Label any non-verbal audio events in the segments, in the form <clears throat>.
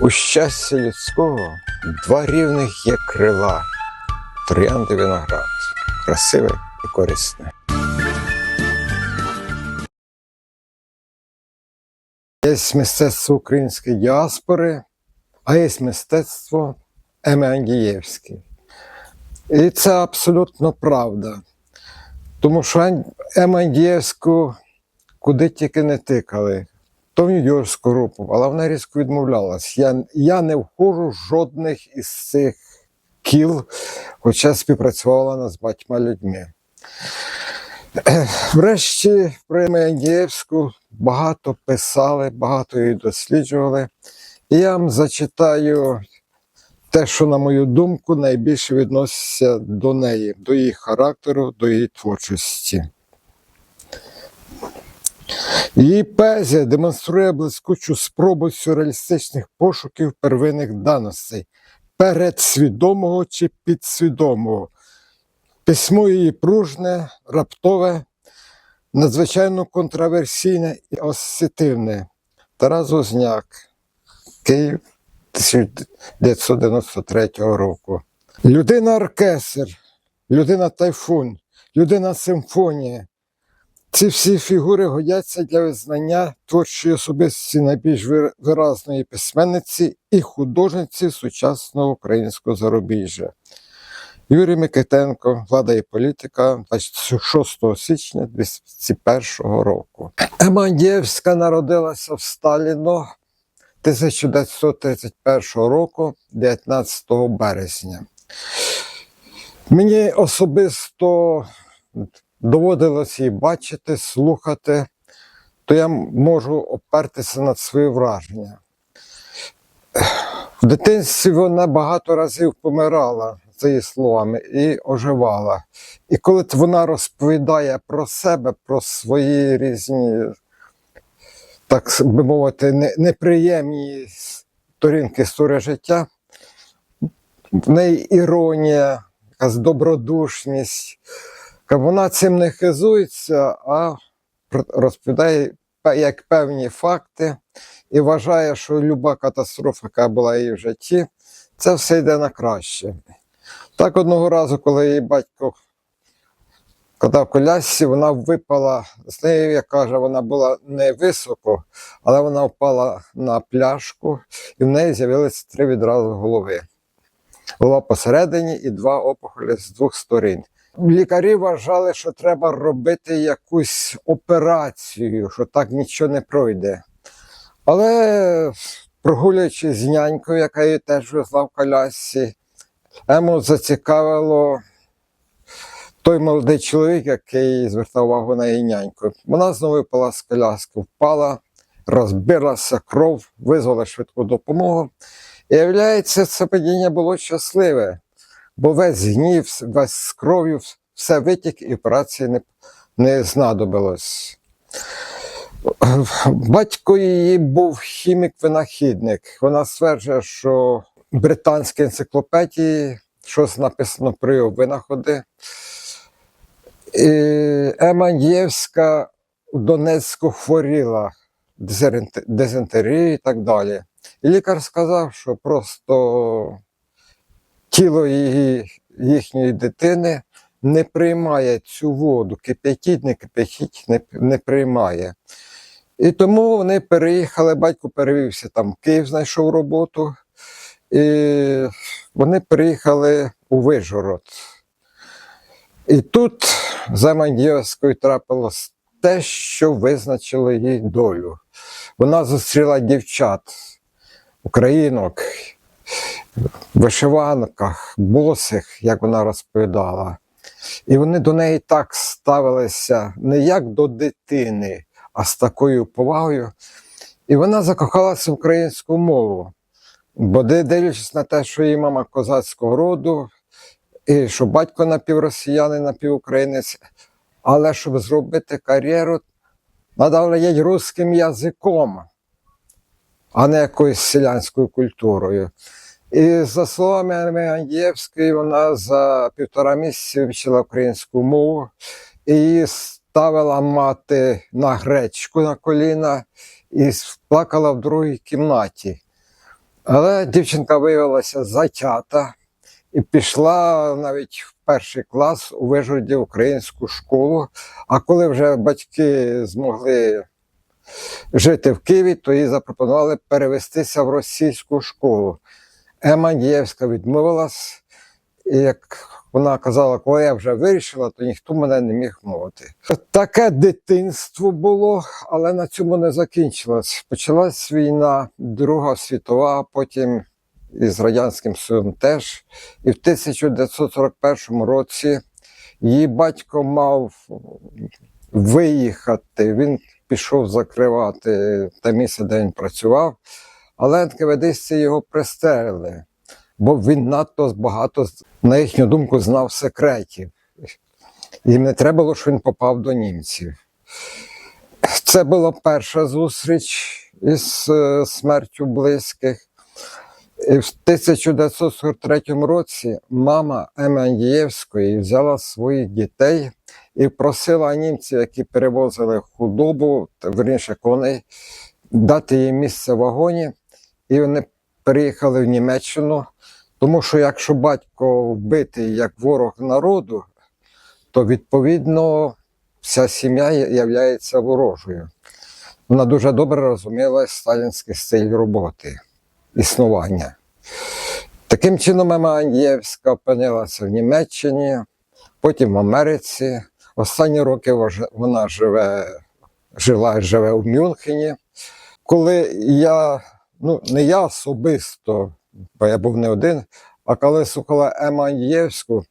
У щастя людського два рівних є крила, троянди виноград, красиве і корисне. Є мистецтво української діаспори, а є мистецтво Емеандієвське. І це абсолютно правда. Тому що Емеандієвську куди тільки не тикали, то в Нью-Йоркську групу, але вона різко відмовлялась. Я, я не вхожу жодних із цих кіл, хоча співпрацювала вона з батьма людьми. <clears throat> Врешті про Емеандієвську багато писали, багато її досліджували. І я вам зачитаю те, що, на мою думку, найбільше відноситься до неї, до її характеру, до її творчості. Її поезія демонструє блискучу спробу сюрреалістичних пошуків первинних даностей передсвідомого чи підсвідомого. Письмо її пружне, раптове, надзвичайно контраверсійне і осетивне. Тарас Возняк, Київ 1993 року. Людина оркестр, людина тайфун, людина симфонія. Ці всі фігури годяться для визнання творчої особистості найбільш виразної письменниці і художниці сучасного українського зарубіжжя. Юрій Микитенко, влада і політика 26 січня 2001 року. Емандієвська народилася в Сталіно 1931 року, 19 березня. Мені особисто доводилось її бачити, слухати, то я можу опертися над свої враження. В дитинстві вона багато разів помирала, за її словами, і оживала. І коли вона розповідає про себе, про свої різні, так би мовити, не- неприємні сторінки історії життя, в неї іронія, якась добродушність. Ка Вона цим не хизується, а розповідає як певні факти і вважає, що люба катастрофа, яка була її в житті, це все йде на краще. Так одного разу, коли її батько катав колясці, вона випала з нею, як каже, вона була не високо, але вона впала на пляшку, і в неї з'явилися три відразу голови. Голова посередині і два опухолі з двох сторін. Лікарі вважали, що треба робити якусь операцію, що так нічого не пройде. Але прогулюючи з нянькою, яка її теж везла в колясці, Ему зацікавило той молодий чоловік, який звертав увагу на її няньку. Вона знову випала з коляски, впала, розбилася кров, визвала швидку допомогу. І виявляється, це падіння було щасливе, бо весь гнів, весь з кров'ю, все витік і операції не, не знадобилось. Батько її був хімік-винахідник. Вона стверджує, що в британській енциклопедії щось написано про його винаходи. І Ема Євська у Донецьку хворіла дизентерією і так далі. І лікар сказав, що просто тіло її, їхньої дитини не приймає цю воду, кип'ятіть, не кип'ятіть, не, не приймає. І тому вони переїхали, батько перевівся там Київ, знайшов роботу, і вони переїхали у Вижгород. І тут за Мандіївською трапилось те, що визначило її долю. Вона зустріла дівчат, українок, вишиванках, босих, як вона розповідала. І вони до неї так ставилися не як до дитини, а з такою повагою. І вона закохалася в українську мову. Бо дивлячись на те, що її мама козацького роду, і що батько напівросіянин, напівукраїнець, але щоб зробити кар'єру, треба володіти русським язиком, а не якоюсь селянською культурою. І за словами Андієвської, вона за півтора місяці вивчила українську мову, і ставила мати на гречку на коліна і плакала в другій кімнаті. Але дівчинка виявилася затята і пішла навіть в перший клас у Вижгороді українську школу. А коли вже батьки змогли жити в Києві, то їй запропонували перевестися в російську школу. Ема Нієвська відмовилась, і як вона казала, коли я вже вирішила, то ніхто мене не міг мовити. Таке дитинство було, але на цьому не закінчилось. Почалась війна, Друга світова, потім із Радянським Союзом теж. І в 1941 році її батько мав виїхати. Він пішов закривати те місце, де він працював, але НКВДсті його пристрелили, бо він надто багато, на їхню думку, знав секретів. Їм не треба було, що він попав до німців. Це була перша зустріч із е, смертю близьких. І в 1943 році мама Еми Андієвської взяла своїх дітей і просила німців, які перевозили худобу, верніше коней, дати їм місце в вагоні. І вони переїхали в Німеччину, тому що якщо батько вбитий як ворог народу, то відповідно вся сім'я є ворожою. Вона дуже добре розуміла сталінський стиль роботи, існування. Таким чином, Ема Анєвська опинилася в Німеччині, потім в Америці. Останні роки вона живе, жила і живе в Мюнхені. Коли я, ну не я особисто, бо я був не один, а коли слухала Ему Анєвську,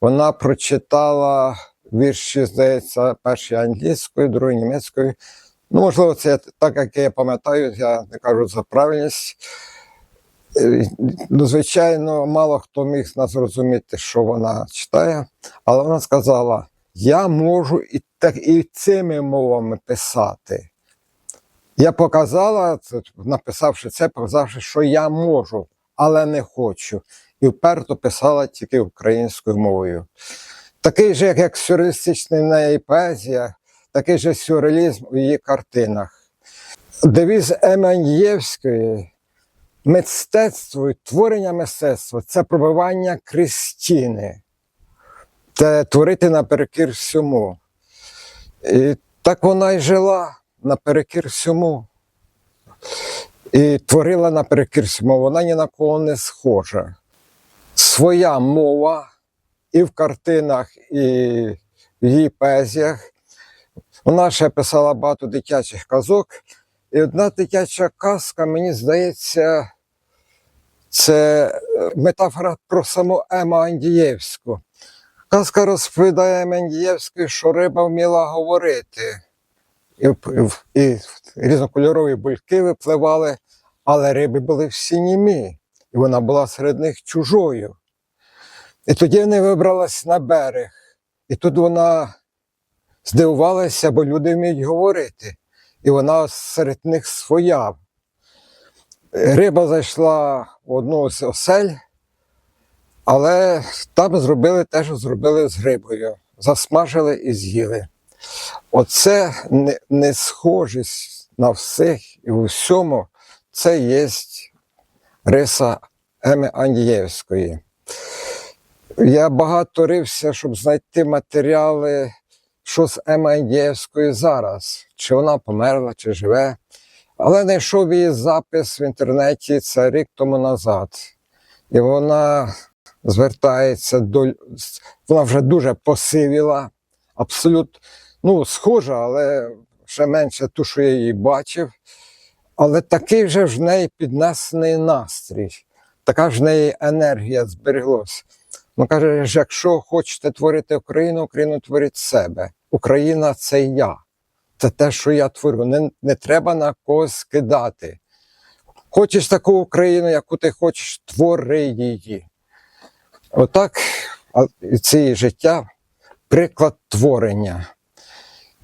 вона прочитала вірші, здається, перший англійською, другий німецькою. Ну, можливо, це так, як я пам'ятаю, я не кажу за правильність. Е, Ну, звичайно, мало хто міг нас зрозуміти, що вона читає, але вона сказала: я можу і так і цими мовами писати. Я показала, написавши це, показавши, що я можу, але не хочу. І вперто писала тільки українською мовою. Такий же, як, сюрреалістична неї поезія, такий же сюрреалізм у її картинах. Девіз Еманьєвської мистецтво і творення мистецтва це пробивання крізь стіни, це творити наперекір всьому. І так вона й жила наперекір всьому. І творила наперекір всьому, вона ні на кого не схожа. Своя мова і в картинах, і в її поезіях. Вона ще писала багато дитячих казок. І одна дитяча казка, мені здається, це е, метафора про саму Ему Андієвську. Казка розповідає Еми що риба вміла говорити. І, і, різнокольорові бульки випливали, але риби були всі німі, і вона була серед них чужою. І тоді вони вибралась на берег. І тут вона здивувалася, бо люди вміють говорити. І вона серед них своя. Риба зайшла в одну з осель, але там зробили те, що зробили з рибою. Засмажили і з'їли. Оце не, не схожість на всіх і у всьому, це є риса Еми Андієвської. Я багато рився, щоб знайти матеріали, що з Еми Андієвською зараз, чи вона померла, чи живе. Але знайшов її запис в інтернеті це рік тому назад. І вона звертається до. Вона вже дуже посивіла, абсолютно ну, схожа, але ще менше ту, що я її бачив. Але такий вже ж в неї піднесений настрій, така ж в неї енергія збереглась. Ну каже, якщо хочете творити Україну, Україну творить себе. Україна це я. Це те, що я творю. Не, не треба на когось скидати. Хочеш таку Україну, яку ти хочеш, твори її. Отак і це життя приклад творення.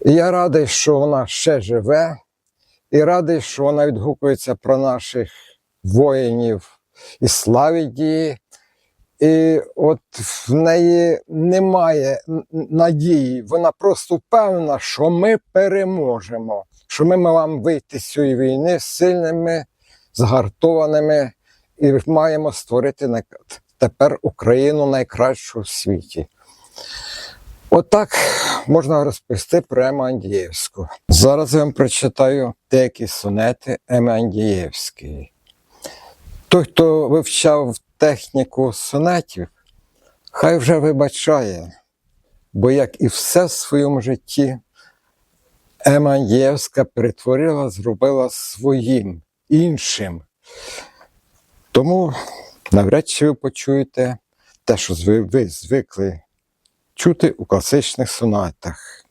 І я радий, що вона ще живе, і радий, що вона відгукується про наших воїнів і славить її. І от в неї немає надії, вона просто впевнена, що ми переможемо, що ми маємо вийти з цієї війни сильними, згартованими і маємо створити тепер Україну найкращу в світі. Отак можна розповісти про Ему Андієвську. Зараз я вам прочитаю деякі сонети Еми Андієвської. Той, хто вивчав техніку сонетів, хай вже вибачає, бо як і все в своєму житті, Ема Андієвська перетворила, зробила своїм, іншим. Тому навряд чи ви почуєте те, що ви, ви звикли чути у класичних сонатах.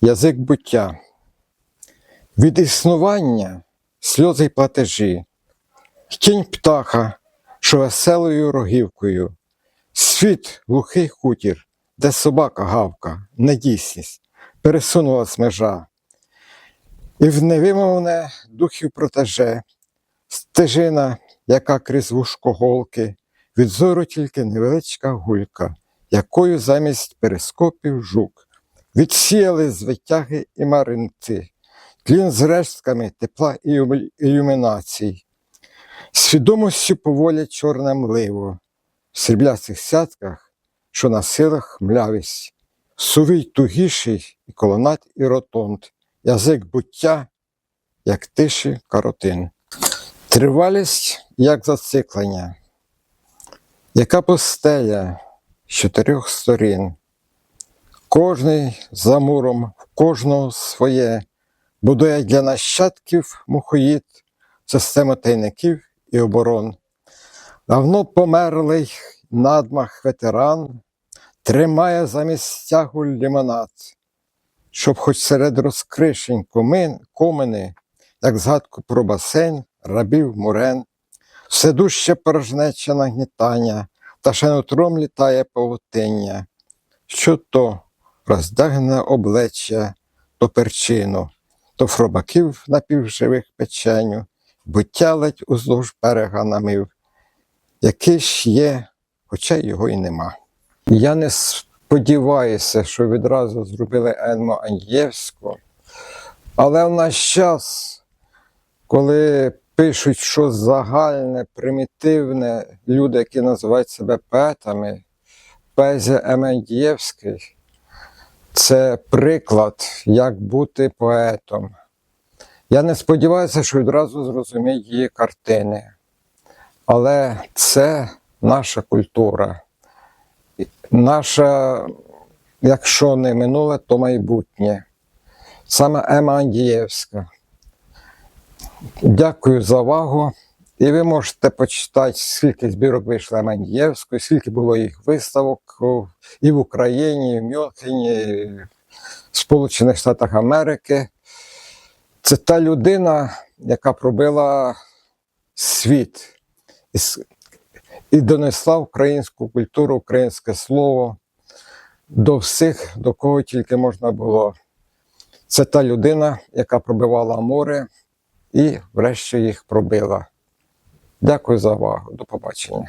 Язик буття. Від існування сльози й платежі, тінь птаха, що веселою рогівкою, світ глухий хутір, де собака гавка, недійсність, пересунулась межа, і в невимовне духів протеже, стежина, яка крізь вушко голки, від зору тільки невеличка гулька, якою замість перископів жук, відсіяли з витяги і маринці, тлін з рештками тепла і ілюмінацій, свідомостю поволять чорне мливо, в сріблястих сятках, що на силах млявість, сувій тугіший і колонат і ротонд, язик буття, як тиші каротин. Тривалість, як зациклення, яка постеля з чотирьох сторін. Кожний за муром, в кожного своє, будує для нащадків мухоїд, систему тайників і оборон. Давно померлий надмах ветеран тримає замість стягу лімонад, щоб хоч серед розкришень комин, комини, як згадку про басейн, рабів мурен, все дужче порожнече нагнітання, та ще нутром літає павутиння. Що то роздягне обличчя, то перчину, то фробаків напівживих печеню, буття ледь уздовж берега намив, який ж є, хоча його й нема. Я не сподіваюся, що відразу зробили Енмо Андієвську, але в наш час, коли пишуть щось загальне, примітивне, люди, які називають себе поетами, поезія Емендієвський це приклад, як бути поетом. Я не сподіваюся, що відразу зрозуміють її картини. Але це наша культура. Наша, якщо не минуле, то майбутнє. Саме Ема Андієвська. Дякую за увагу. І ви можете почитати, скільки збірок вийшло Мандієвської, скільки було їх виставок і в Україні, і в Мюнхені, і в Сполучених Штатах Америки. Це та людина, яка пробила світ і донесла українську культуру, українське слово до всіх, до кого тільки можна було. Це та людина, яка пробивала море і врешті їх пробила. Дякую за увагу. До побачення.